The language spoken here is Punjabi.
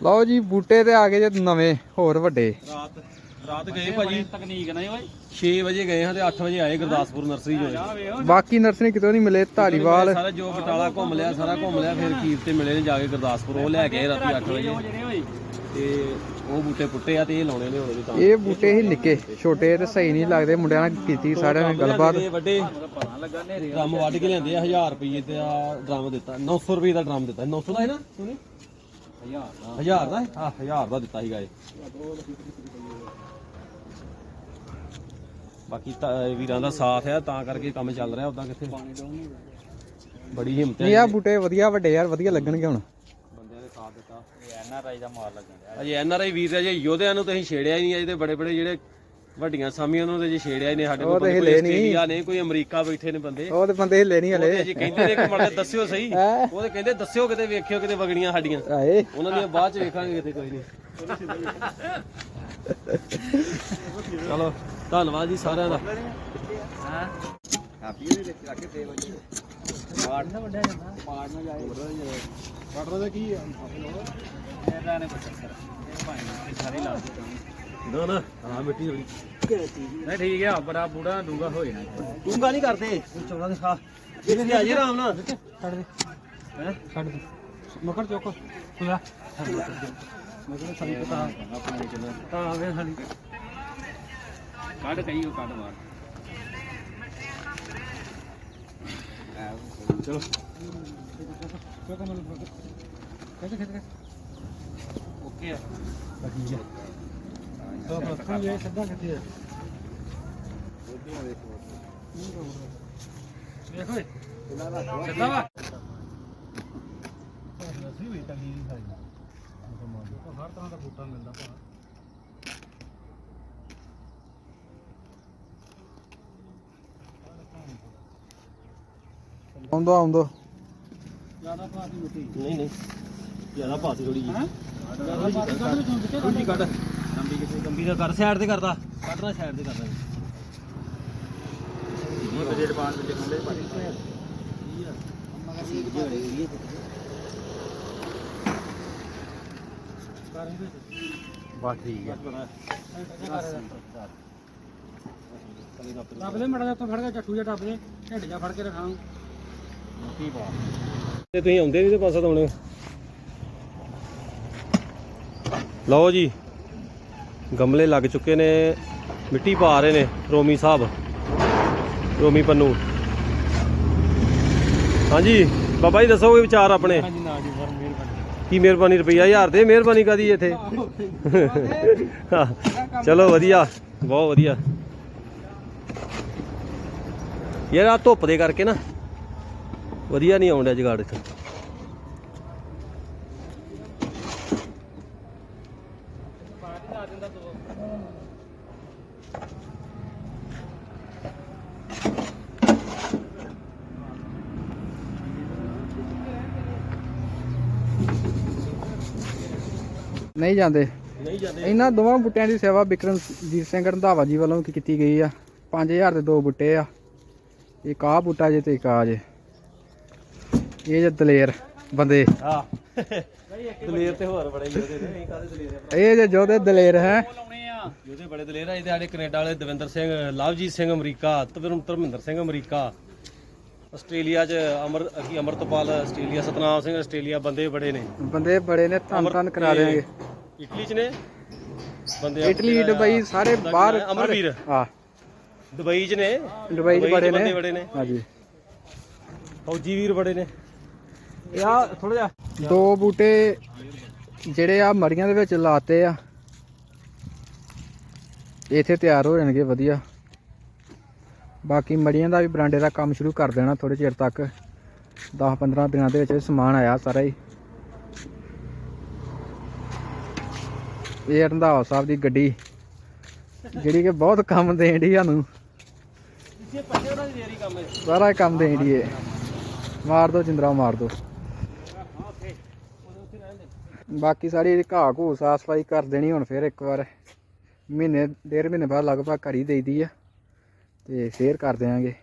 ਲਓ ਜੀ ਬੂਟੇ ਤੇ ਆ ਗਏ ਜੇ ਨਵੇਂ ਹੋਰ ਵੱਡੇ। ਰਾਤ ਰਾਤ ਗਏ ਭਾਜੀ। ਤਕਨੀਕ ਨਹੀਂ ਓਏ। 6 ਵਜੇ ਗਏ ਹਾਂ ਤੇ 8 ਵਜੇ ਆਏ ਗੁਰਦਾਸਪੁਰ ਨਰਸਰੀ ਜੋ ਬਾਕੀ ਨਰਸਰੀ ਕਿਤੋਂ ਨਹੀਂ ਮਿਲੇ ਧਾਰੀਵਾਲ ਸਾਰਾ ਜੋ ਬਟਾਲਾ ਘੁੰਮ ਲਿਆ ਸਾਰਾ ਘੁੰਮ ਲਿਆ ਫਿਰ ਕੀਰ ਤੇ ਮਿਲੇ ਨੇ ਜਾ ਕੇ ਗੁਰਦਾਸਪੁਰ। ਉਹ ਲੈ ਕੇ ਆਏ ਰਾਤੀ 8 ਵਜੇ। ਤੇ ਉਹ ਬੂਟੇ ਪੁੱਟੇ ਆ ਤੇ ਇਹ ਲਾਉਣੇ ਨੇ ਹੁਣ ਵੀ ਤਾਂ। ਇਹ ਬੂਟੇ ਹੀ ਨਿੱਕੇ ਛੋਟੇ ਤੇ ਸਹੀ ਨਹੀਂ ਲੱਗਦੇ ਮੁੰਡਿਆਂ ਨਾਲ ਕੀਤੀ ਸਾਰਿਆਂ ਨੇ ਗੱਲਬਾਤ। ਵੱਡੇ। ਡਰਮ ਵੱਢ ਕੇ ਲਿਆਂਦੇ ਆ 1000 ਰੁਪਏ ਤੇ ਆ ਡਰਮ ਦਿੱਤਾ 900 ਰੁਪਏ ਦਾ ਡਰਮ ਦਿੱਤਾ। 900 ਦਾ ਹੈ ਨਾ ਸੁਣੀ ਹਜ਼ਾਰ 1000 ਦਾ? ਆ 1000 ਦਾ ਦਿੱਤਾ ਸੀਗਾ ਇਹ। ਬਾਕੀ ਤਾਂ ਇਹ ਵੀਰਾਂ ਦਾ ਸਾਥ ਹੈ ਤਾਂ ਕਰਕੇ ਕੰਮ ਚੱਲ ਰਿਹਾ ਉਦਾਂ ਕਿੱਥੇ। ਬੜੀ ਹਿੰਮਤ ਹੈ। ਆ ਬੂਟੇ ਵਧੀਆ ਵੱਡੇ ਯਾਰ ਵਧੀਆ ਲੱਗਣਗੇ ਹੁਣ। ਬੰਦਿਆਂ ਨੇ ਸਾਥ ਦਿੱਤਾ। ਐਨ ਆਰ ਆਈ ਦਾ ਮਾਰ ਲੱਗਣ ਅਜੇ ਐਨ ਆਰ ਆਈ ਵੀਰ ਅਜੇ ਯੋਧਿਆਂ ਨੂੰ ਤੁਸੀਂ ਛੇੜਿਆ ਹੀ ਨਹੀਂ ਅਜੇ ਤੇ ਬੜੇ ਬੜੇ ਜਿਹੜੇ ਵੱਡੀਆਂ ਸਾਮੀਆਂ ਨੂੰ ਤੇ ਜੇ ਛੇੜਿਆ ਹੀ ਨਹੀਂ ਸਾਡੇ ਕੋਲ ਕੋਈ। ਆਸਟ੍ਰੇਲੀਆ ਨੇ ਕੋਈ ਅਮਰੀਕਾ ਬੈਠੇ ਨੇ ਬੰਦੇ। ਉਹ ਤੇ ਬੰਦੇ ਹਿੱਲੇ ਨਹੀਂ ਹਲੇ। ਅਜੇ ਕਹਿੰਦੇ ਨੇ ਕਿ ਮੜ ਦੱਸਿਓ ਸਹੀ। ਹੈਂ? ਉਹ ਤੇ ਕਹਿੰਦੇ ਦੱਸਿਓ ਕਿਤੇ ਵੇਖਿਓ ਕਿਤੇ ਵਗੜੀਆਂ ਸਾਡੀਆਂ। ਆਏ। ਉਹਨਾਂ ਦੀਆਂ ਬਾਅਦ ਚ ਵੇਖਾਂਗੇ ਕਿਤੇ ਕੋਈ ਨਹੀਂ। ਚਲੋ ਧੰਨਵਾਦ ਜੀ ਸਾਰਿਆਂ ਦਾ। ਹਾਂ? ਪਾੜ ਨਾ ਵੱਡਿਆ ਜਾਂਦਾ ਪਾੜ ਨਾ ਜਾਏ ਕਟਰ ਦਾ ਕੀ ਆ ਇਹਦਾ ਨੇ ਕਰ ਇਹ ਭਾਈ ਸਾਰੀ ਲਾ ਦਿੱਤੀ ਨਾ ਨਾ। ਆ ਮਿੱਟੀ ਥੋੜੀ ਨਹੀਂ ਠੀਕ ਆ ਬੜਾ ਬੂੜਾ ਡੂੰਗਾ ਹੋ ਜਾਣਾ। ਡੂੰਗਾ ਨਹੀਂ ਕਰਦੇ। ਚੌੜਾ ਦੇ ਖਾ। ਜਿਵੇਂ ਆ ਜੇ ਆਰਾਮ ਨਾਲ। ਛੱਡ ਦੇ। ਹੈ? ਛੱਡ ਦੇ। ਮਕਰ ਚੁੱਕ। ਖੁਦਾ ਮਕਰ ਸਾਡੀ ਪਤਾ ਤਾਂ ਆਵੇ ਸਾਡੀ ਕੱਢ ਕਈ ਉਹ ਕੱਢ ਮਾਰ ਚਲੋ। ਕਿੱਥੇ ਕਿੱਥੇ ਓਕੇ ਆ। ਠੀਕ ਹੈ ਹਰ ਤਰ੍ਹਾਂ ਦਾ ਬੂਟਾ ਮਿਲਦਾ ਭਾ ਆਉਂਦਾ ਆਉਂਦਾ। ਜ਼ਿਆਦਾ ਭਾਤੀ ਮਿੱਟੀ ਨਹੀਂ ਨਹੀਂ। ਜ਼ਿਆਦਾ ਪਾਤੀ ਥੋੜੀ ਜੀ ਹਾਂ? ਜ਼ਿਆਦਾ ਭਾਤੀ ਕੱਢ। ਕੱਢ। ਲੰਬੀ ਕਿਤੇ ਲੰਬੀ ਦਾ ਕਰ ਸਾਈਡ ਤੇ ਕਰਦਾ ਕੱਢਣਾ ਸਾਈਡ ਤੇ ਕਰਦਾ। ਉਹ ਤੇ ਬਾਅਦ ਵਿੱਚ ਖੰਡੇ ਪਾਣੀ ਬਸ ਠੀਕ ਹੈ ਟੱਪ ਲੈ ਮੜਾ ਜਾ ਉੱਤੋਂ ਫੜ ਕੇ ਚੱਟੂ ਜਿਹਾ ਟੱਪ ਦੇ ਢਿੱਡ ਜਾ ਫੜ ਕੇ ਕੀ ਤੇ ਤੁਸੀਂ ਆਉਂਦੇ ਨਹੀਂ ਤੇ ਪਾਸਾ ਤਾਂ ਲਓ ਜੀ। ਗਮਲੇ ਲੱਗ ਚੁੱਕੇ ਨੇ। ਮਿੱਟੀ ਪਾ ਰਹੇ ਨੇ ਰੋਮੀ ਸਾਹਿਬ। ਰੋਮੀ ਪੰਨੂ। ਹਾਂਜੀ ਬਾਬਾ ਜੀ ਦੱਸੋ ਕੋਈ ਵਿਚਾਰ ਆਪਣੇ? ਹਾਂਜੀ ਨਾ ਜੀ ਫਰ ਮੇਰ ਕੀ ਮਿਹਰਬਾਨੀ ਰੁਪਈਆ ਹਜ਼ਾਰ ਦੇ? ਮਿਹਰਬਾਨੀ ਕਾਦੀ ਇੱਥੇ? ਚਲੋ ਵਧੀਆ ਬਹੁਤ ਵਧੀਆ। ਯਾਰ ਆ ਧੁੱਪ ਦੇ ਕਰਕੇ ਨਾ ਵਧੀਆ ਨਹੀਂ ਆਉਂਦਾ ਜਗਾੜ ਇੱਥੇ। ਨਹੀਂ ਜਾਂਦੇ। ਨਹੀਂ ਜਾਂਦੇ। ਇਹਨਾਂ ਦੋਵਾਂ ਬੂਟਿਆਂ ਦੀ ਸੇਵਾ ਬਿਕਰਮਜੀਤ ਸਿੰਘ ਰੰਧਾਵਾ ਜੀ ਵੱਲੋਂ ਕੀਤੀ ਗਈ ਆ? 5000 ਦੇ ਦੋ ਬੂਟੇ ਆ। ਇੱਕ ਆਹ ਬੂਟਾ ਜੇ ਤੇ ਇੱਕ ਆ ਜੇ। ਇਹ ਜੇ ਦਲੇਰ। ਬੰਦੇ। ਹਾਂ। ਦਲੇਰ ਤੇ ਹੋਰ ਬੜੇ ਯੋਧੇ ਨੇ ਕਾਦੇ ਦਲੇਰ ਆ ਇਹ ਜੇ ਜੋਦੇ ਦਲੇਰ ਹੈ। ਆ ਯੋਧੇ ਬੜੇ ਦਲੇਰ ਆ ਇਹ ਤੇ ਸਾਡੇ ਕੈਨੇਡਾ ਵਾਲੇ Davinder Singh Lovejeet Singh America Dharminder Singh America. Australia ਚ ਅਮਰ ਕੀ ਅਮਰਤਪਾਲ ਆਸਟ੍ਰੇਲੀਆ ਸਤਨਾਮ ਸਿੰਘ ਆਸਟ੍ਰੇਲੀਆ ਬੰਦੇ ਬੜੇ ਨੇ। ਬੰਦੇ ਬੜੇ ਨੇ ਧੰਨ ਧੰਨ ਕਰਾ ਦੇਣਗੇ। ਇਟਲੀ ਚ ਨੇ? ਬੰਦੇ ਇਟਲੀ ਦੁਬਈ ਸਾਰੇ ਬਾਹਰ ਅਮਰਵੀਰ। ਆ ਦੁਬਈ ਚ ਨੇ? ਦੁਬਈ 'ਚ ਬੜੇ ਨੇ। ਬੜੇ ਨੇ। ਹਾਂਜੀ। ਫੌਜੀ ਵੀਰ ਬੜੇ ਨੇ। ਆ ਥੋੜਾ ਜਿਹਾ। ਦੋ ਬੂਟੇ ਜਿਹੜੇ ਆ ਮੜੀਆਂ ਦੇ ਵਿੱਚ ਲਾਤੇ ਆ। ਇੱਥੇ ਤਿਆਰ ਹੋ ਜਾਣਗੇ ਵਧੀਆ। ਬਾਕੀ ਮੜੀਆਂ ਦਾ ਵੀ ਬਰਾਂਡੇ ਦਾ ਕੰਮ ਸ਼ੁਰੂ ਕਰ ਦੇਣਾ ਥੋੜੇ ਚਿਰ ਤੱਕ। 10-15 ਦਿਨਾਂ ਦੇ ਵਿੱਚ ਸਮਾਨ ਆਇਆ ਸਾਰਾ ਹੀ। ਇਹ ਰੰਧਾਵਾ ਸਾਹਿਬ ਦੀ ਗੱਡੀ ਜਿਹੜੀ ਕਿ ਬਹੁਤ ਕੰਮ ਦੇਣ ਦੀ ਸਾਨੂੰ। ਸਾਰਾ ਕੰਮ ਦੇਣ ਦੀ ਏ। ਮਾਰ ਦੋ ਜਿੰਦਰਾ ਮਾਰ ਦੋ। ਬਾਕੀ ਸਾਰੀ ਘਾਹ ਘੂ ਸਾਫ਼ ਸਫ਼ਾਈ ਕਰ ਦੇਣੀ ਹੁਣ ਫਿਰ ਇੱਕ ਵਾਰ। ਮਹੀਨੇ, ਡੇਢ ਮਹੀਨੇ ਬਾਅਦ ਲਗਭਗ ਘਰ ਹੀ ਦੇਈਦੀ ਆ। ਤੇ ਫੇਰ ਕਰ ਦਿਆਂਗੇ।